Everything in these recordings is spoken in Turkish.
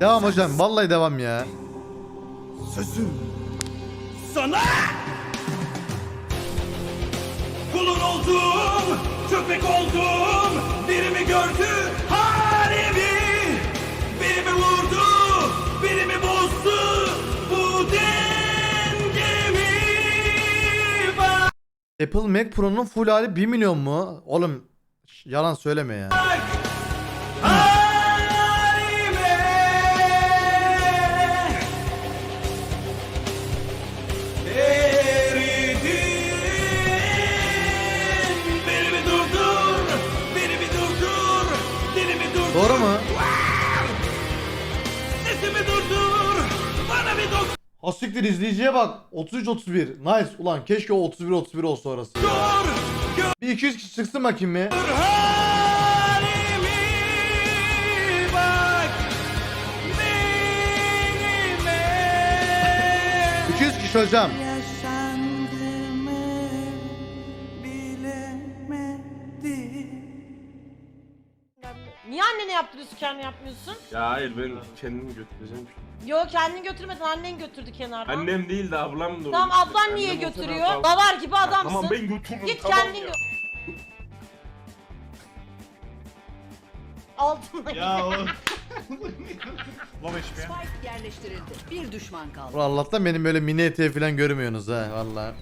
Devam hocam. Vallahi devam ya. Sözüm sana Kulun oldum, köpek oldum Birimi gördü Apple Mac Pro'nun full hali 1 milyon mu? Oğlum yalan söyleme ya. Asiktir izleyiciye bak. 33-31. Nice. Ulan keşke o 31-31 olsa orası. Bir 200 kişi çıksın bakayım mı? bak Benime 200 kişi hocam. Niye annene yaptırıyorsun kendine yapmıyorsun? Ya hayır ben kendimi götüreceğim. Yo kendin götürmedin annen götürdü kenardan. Annem değil de ablam da Tamam ablan niye Annem olsa götürüyor? ben- Davar gibi adamsın. Tamam ben götürürüm. Git tamam kendin ya. gö- Altına Spike yerleştirildi. Bir düşman kaldı. Ulan Allah'tan benim böyle mini eteği falan görmüyorsunuz ha valla.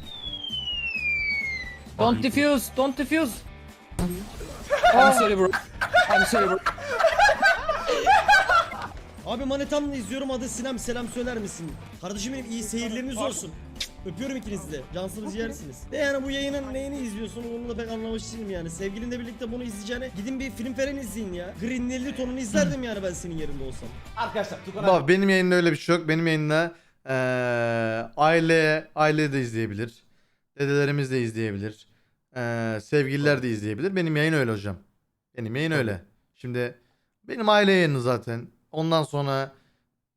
Don't defuse, don't defuse. I'm sorry bro. I'm sorry. Abi Manetam'la izliyorum adı Sinem selam söyler misin? Kardeşim benim iyi seyirleriniz olsun. Öpüyorum ikinizi de. Cansınız yersiniz. De yani bu yayının neyini izliyorsun onu da pek anlamış değilim yani. Sevgilinle birlikte bunu izleyeceğine gidin bir film falan izleyin ya. Green 50 tonunu izlerdim yani ben senin yerinde olsam. Baba benim yayında öyle bir şey yok. Benim yayında eee aile aile de izleyebilir. Dedelerimiz de izleyebilir. Eee sevgililer de izleyebilir. Benim yayın öyle hocam. Benim yayın öyle. Şimdi benim aile yayını zaten. Ondan sonra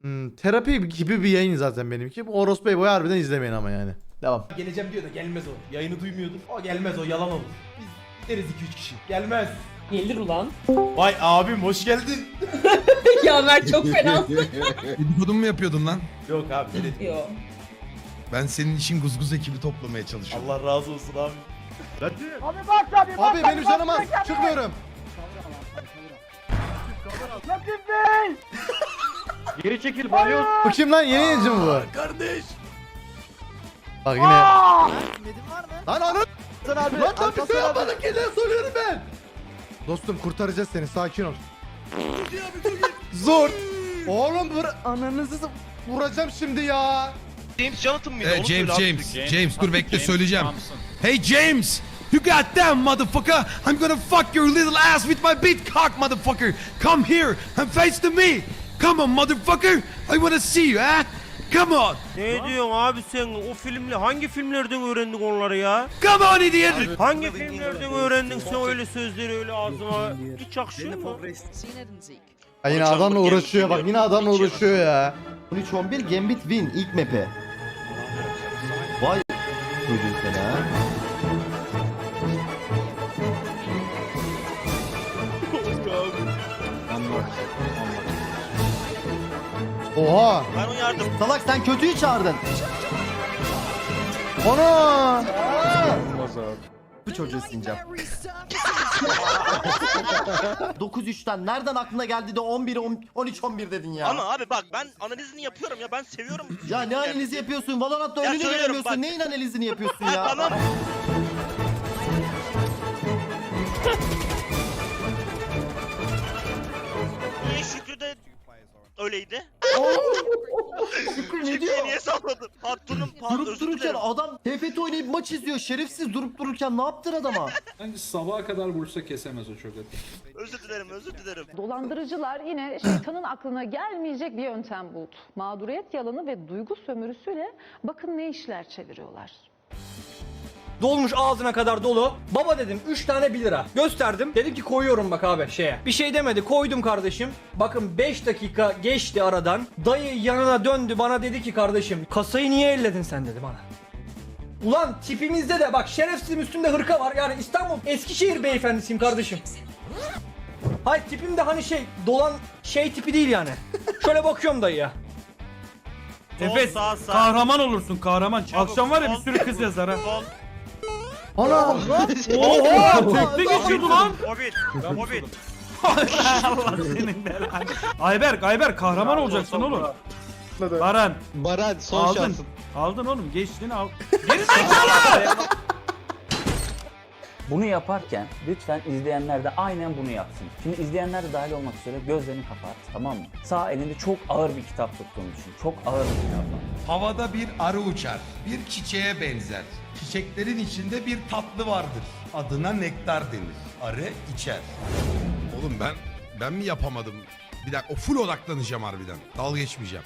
hmm, terapi gibi bir yayın zaten benimki. Bu Oros Bey boyu harbiden izlemeyin ama yani. Devam. Geleceğim diyor da gelmez o. Yayını duymuyordur. O gelmez o yalan olur. Biz gideriz 2-3 kişi. Gelmez. Gelir ulan. Vay abim hoş geldin. ya Mert çok fena. Dedikodun mu yapıyordun lan? Yok abi öyle değil. Yo. Ben senin için guzguz ekibi toplamaya çalışıyorum. Allah razı olsun abi. Abi benim canım az. Çıkmıyorum. Geri çekil balyoz. Bu kim lan? Yeni yayıncı mı bu? Kardeş. Bak yine. Lan anı. Lan lan bir şey ki ne soruyorum ben. Dostum kurtaracağız seni sakin ol. Zor. Oğlum vur ananızı vuracağım şimdi ya. James James James James dur bekle söyleyeceğim. Hey James! You got them motherfucker! I'm gonna fuck your little ass with my big cock motherfucker! Come here and face to me! Come on motherfucker! I wanna see you ha! Come on! Ne diyorsun abi sen? O filmle hangi filmlerden öğrendin onları ya? Come on idiot! Hangi filmlerden öğrendin sen öyle sözleri öyle ağzına? Hiç yakışıyor mu? Ha, yine adamla uğraşıyor bak yine adamla uğraşıyor ya. 13-11 Gambit Win ilk map'e. Vay çocuğun seni ha. Oha. Ben uyardım. Salak sen kötüyü çağırdın. Ana. Bu çocuğu sileceğim. 9-3'ten nereden aklına geldi de 11-13-11 dedin ya? Ama abi bak ben analizini yapıyorum ya ben seviyorum. Ya ne analizi yapıyorsun? Valorant'ta Ya önünü söylüyorum göremiyorsun. bak. Neyin analizini yapıyorsun ya? tamam. Niye Şükrü de öyleydi? Ne diyor? niye salladın? Patronum Durup özür dururken adam TFT oynayıp maç izliyor. Şerefsiz durup dururken ne yaptın adama? Bence sabaha kadar vursa kesemez o et. Özür dilerim özür dilerim. Dolandırıcılar yine şeytanın aklına gelmeyecek bir yöntem buldu. Mağduriyet yalanı ve duygu sömürüsüyle bakın ne işler çeviriyorlar. Dolmuş ağzına kadar dolu. Baba dedim 3 tane 1 lira. Gösterdim. Dedim ki koyuyorum bak abi şeye. Bir şey demedi koydum kardeşim. Bakın 5 dakika geçti aradan. Dayı yanına döndü bana dedi ki kardeşim kasayı niye elledin sen dedi bana. Ulan tipimizde de bak şerefsizim üstünde hırka var. Yani İstanbul Eskişehir beyefendisiyim kardeşim. Hayır tipim de hani şey dolan şey tipi değil yani. Şöyle bakıyorum dayıya. Efes kahraman olursun kahraman. Akşam var ya bir sürü kız yazar ha. Ana! Oha! Tekte geçiyordu lan. Hobbit. Hobbit. Allah senin belanı. Ayberk, Ayberk kahraman olacaksın oğlum. Baran. Baran son Aldın. Aldın oğlum geçtin al. Geri zekalı! Bunu yaparken lütfen izleyenler de aynen bunu yapsın. Şimdi izleyenler de dahil olmak üzere gözlerini kapat tamam mı? Sağ elinde çok ağır bir kitap tuttuğunu düşün. Çok ağır bir kitap var. Havada bir arı uçar. Bir çiçeğe benzer. Çiçeklerin içinde bir tatlı vardır. Adına nektar denir. Arı içer. Oğlum ben ben mi yapamadım? Bir dakika o full odaklanacağım harbiden. Dalga geçmeyeceğim.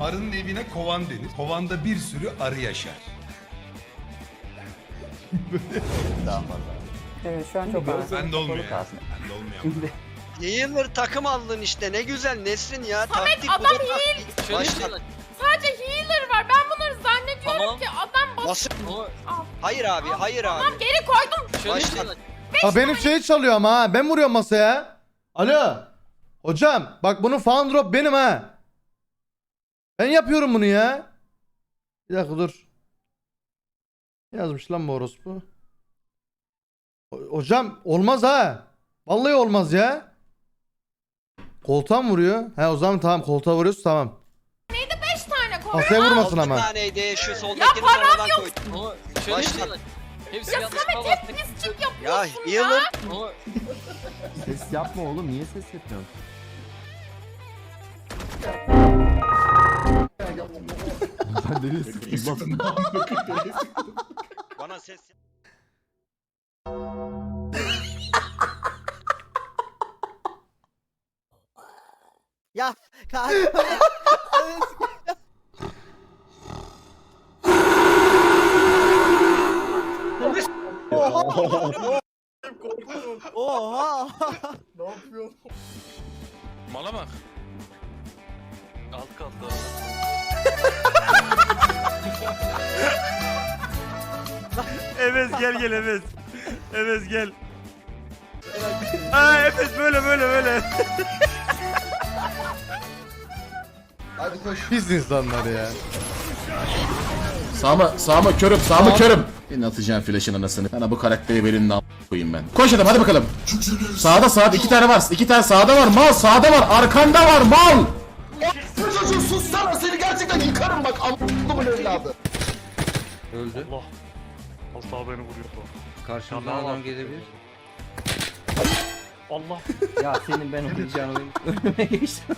Arının evine kovan denir. Kovanda bir sürü arı yaşar. Daha fazla. Evet şu an çok ağır. Ben de olmuyor. ya. Ben de olmuyor. Yayınları takım aldın işte ne güzel Nesrin ya. taktik adam bu da taktik. Başla. Sadece healer var. Ben bunları zannediyorum ki adam Nasıl? Hayır abi hayır abi. geri koydum. Başla. Ha benim şeyi çalıyor ama ha. Ben vuruyorum masaya. Alo. Hocam bak bunun fan drop benim ha. Ben yapıyorum bunu ya. Bir dakika dur. Ne yazmış lan bu orospu? Ho- Hocam olmaz ha. Vallahi olmaz ya. Koltuğa mı vuruyor? He o zaman tamam koltuğa vuruyorsun tamam. Neydi 5 tane koy. Masaya vurmasın Altı ama. taneydi şu soldakini sonradan koy. Başla. Ya Samet hep pisçik Ya yapıyorsun ya. healer. Ses yapma oğlum niye ses yapıyorsun? Bana ses Ya kanka. Oha. Efes gel gel Efes. Efes gel. Aa Efes böyle böyle böyle. Pis insanlar ya. Sağma, sağma körüm, sağma körüm. Yine atacağım flash'ın anasını. Sana bu karakteri belinin a- koyayım ben. Koş adam hadi bakalım. Sağda sağda iki tane var. iki tane sağda var. Mal sağda var. Arkanda var mal. Çocuğum sus sana seni gerçekten yıkarım bak. Amına evladı. Karşımdan adam gelebilir. Allah. Ya senin ben oynayacağını önüme geçtim.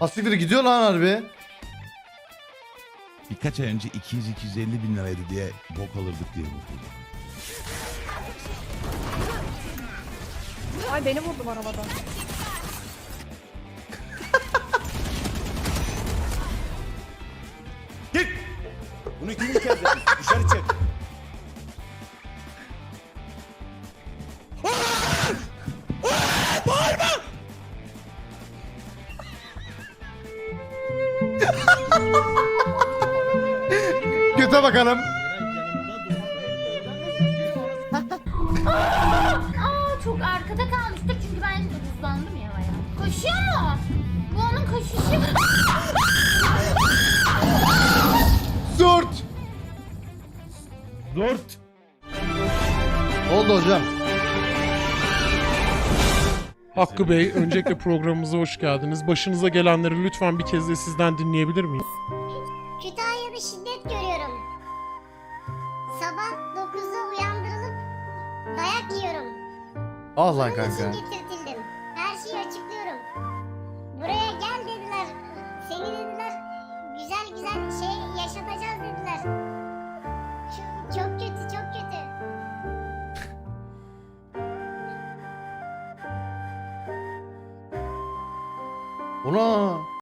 Asiktir gidiyor lan harbi. Birkaç ay önce 200-250 bin liraydı diye bok alırdık diye bakıyorduk. Ay beni vurdum arabadan. Bunu kim içeride? Dışarı çık. Aa çok arkada kalmıştır çünkü ben hızlandım ya bayağı. Koşuyor mu? Bu onun koşuşu. Dört. Dört. Oldu hocam. Hakkı Bey, öncelikle programımıza hoş geldiniz. Başınıza gelenleri lütfen bir kez de sizden dinleyebilir miyim? Kütahya'da şiddet görüyorum. Sabah 9'da uyandırılıp dayak yiyorum. Ah lan Bunun için kanka. getirtildim. Her şeyi açıklıyorum. Buraya gel dediler. Seni dediler güzel güzel şey yaşatacağız dediler. Çok, çok kötü çok kötü. Ona.